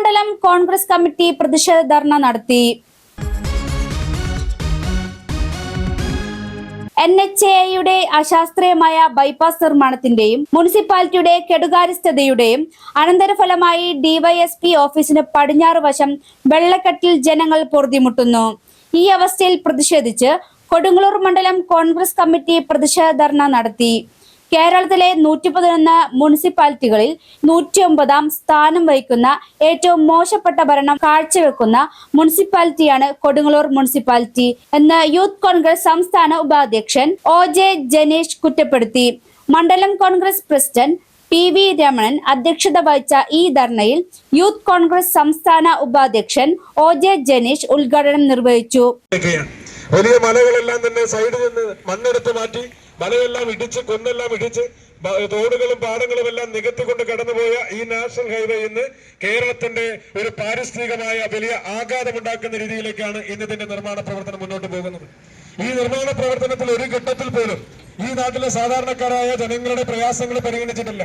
മണ്ഡലം കോൺഗ്രസ് കമ്മിറ്റി പ്രതിഷേധ ധർണ നടത്തി. എൻ എച്ച് എയുടെ അശാസ്ത്രീയമായ ബൈപ്പാസ് നിർമ്മാണത്തിന്റെയും മുനിസിപ്പാലിറ്റിയുടെ കെടുകാര്യസ്ഥതയുടെയും അനന്തരഫലമായി ഡിവൈഎസ്പി ഓഫീസിന് പടിഞ്ഞാറ് വശം വെള്ളക്കെട്ടിൽ ജനങ്ങൾ പൊറുതിമുട്ടുന്നു. ഈ അവസ്ഥയിൽ പ്രതിഷേധിച്ച് കൊടുങ്ങല്ലൂർ മണ്ഡലം കോൺഗ്രസ് കമ്മിറ്റി പ്രതിഷേധ ധർണ നടത്തി. കേരളത്തിലെ നൂറ്റി പതിനൊന്ന് മുനിസിപ്പാലിറ്റികളിൽ നൂറ്റി ഒമ്പതാം സ്ഥാനം വഹിക്കുന്ന ഏറ്റവും മോശപ്പെട്ട ഭരണം കാഴ്ചവെക്കുന്ന മുനിസിപ്പാലിറ്റിയാണ് കൊടുങ്ങല്ലൂർ മുനിസിപ്പാലിറ്റി എന്ന് യൂത്ത് കോൺഗ്രസ് സംസ്ഥാന ഉപാധ്യക്ഷൻ ഒ ജെ ജനീഷ് കുറ്റപ്പെടുത്തി മണ്ഡലം Congress president P V Ramanan അധ്യക്ഷത വഹിച്ച ഈ ധർണയിൽ യൂത്ത് കോൺഗ്രസ് സംസ്ഥാന ഉപാധ്യക്ഷൻ ഒ ജെ ജനീഷ് ഉദ്ഘാടനം നിർവഹിച്ചു. വലിയ മലകളെല്ലാം തന്നെ സൈഡിൽ നിന്ന് മണ്ണെടുത്ത് മാറ്റി മലയെല്ലാം ഇടിച്ച് കുന്നെല്ലാം ഇടിച്ച് തോടുകളും പാടങ്ങളും എല്ലാം നികത്തിക്കൊണ്ട് കടന്നുപോയ ഈ നാഷണൽ ഹൈവേ ഇന്ന് കേരളത്തിന്റെ ഒരു പാരിസ്ഥിതികമായ വലിയ ആഘാതമുണ്ടാക്കുന്ന രീതിയിലേക്കാണ് ഇന്ന് ഇതിന്റെ നിർമ്മാണ പ്രവർത്തനം മുന്നോട്ട് പോകുന്നത്. ഈ നിർമ്മാണ പ്രവർത്തനത്തിൽ ഒരു ഘട്ടത്തിൽ പോലും ഈ നാട്ടിലെ സാധാരണക്കാരായ ജനങ്ങളുടെ പ്രയാസങ്ങൾ പരിഗണിച്ചിട്ടില്ല.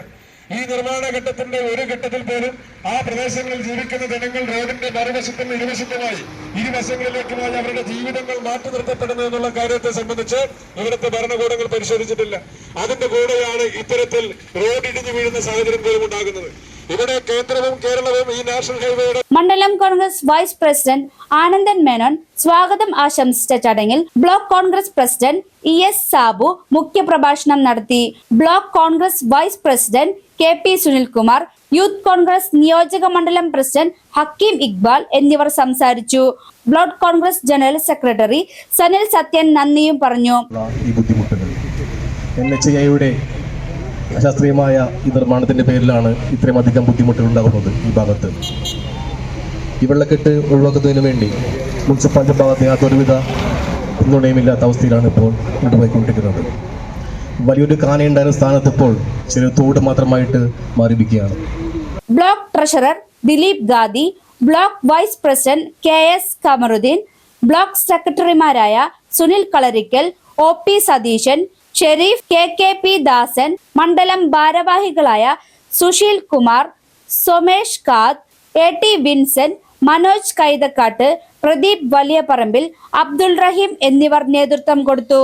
ഈ നിർമ്മാണ ഘട്ടത്തിന്റെ ഒരു ഘട്ടത്തിൽ പോലും ആ പ്രദേശങ്ങളിൽ ജീവിക്കുന്ന ജനങ്ങൾ റോഡിന്റെ മറുവശത്തും ഇരുവശത്തുമായി ഇരുവശങ്ങളിലേക്കുമായി അവരുടെ ജീവിതങ്ങൾ മാറ്റി നിർത്തപ്പെടുന്നു എന്നുള്ള കാര്യത്തെ സംബന്ധിച്ച് ഇവിടുത്തെ ഭരണകൂടങ്ങൾ പരിശോധിച്ചിട്ടില്ല. അതിന്റെ കൂടെയാണ് ഇത്തരത്തിൽ റോഡ് ഇടിഞ്ഞു വീഴുന്ന സാഹചര്യം പോലും ഉണ്ടാകുന്നത്. ഇവിടെ കേന്ദ്രവും കേരളവും ഈ നാഷണൽ ഹൈവേയുടെ മണ്ഡലം കോൺഗ്രസ് വൈസ് പ്രസിഡന്റ് ആനന്ദൻ മേനോൻ സ്വാഗതം ആശംസിച്ച ചടങ്ങിൽ block Congress president E S Sabu മുഖ്യപ്രഭാഷണം നടത്തി. Block Congress vice president K P Sunilkumar youth Congress നിയോജക മണ്ഡലം പ്രസിഡന്റ് ഹക്കീം ഇക്ബാൽ എന്നിവർ സംസാരിച്ചു. Block Congress general secretary Sanil Sathyan നന്ദിയും പറഞ്ഞു. എൻ അശാസ്ത്രീയമായ ഈ നിർമ്മാണത്തിന്റെ പേരിലാണ് ഇത്രയും അധികം ബുദ്ധിമുട്ടുകൾ ഉണ്ടാകുന്നത് ഈ ഭാഗത്ത്. ഈ വെള്ളക്കെട്ട് ഒഴിവാക്കുന്നതിന് വേണ്ടി മുനിസിപ്പാലിറ്റി ഭാഗത്ത് യാതൊരുവിധ പിന്തുണയുമില്ലാത്ത അവസ്ഥയിലാണ് ഇപ്പോൾ കൊണ്ടുപോയിക്കൊണ്ടിരിക്കുന്നത് വലിയൊരു കാനയുണ്ടായിരുന്ന സ്ഥാനത്ത് ഇപ്പോൾ ചെറിയ തോട് മാത്രമായിട്ട് മാറിയിരിക്കുകയാണ്. Block treasurer Dileep Gadhi block vice president K S Kamaruddeen block സെക്രട്ടറിമാരായ Sunil Kalarikkal O P Satheesan Shareef K K P Dasan മണ്ഡലം ഭാരവാഹികളായ Susheel Kumar Somesh Kath A T Vincent Manoj Kaithakkattu Pradeep Valiyaparambil Abdul Raheem എന്നിവർ നേതൃത്വം കൊടുത്തു.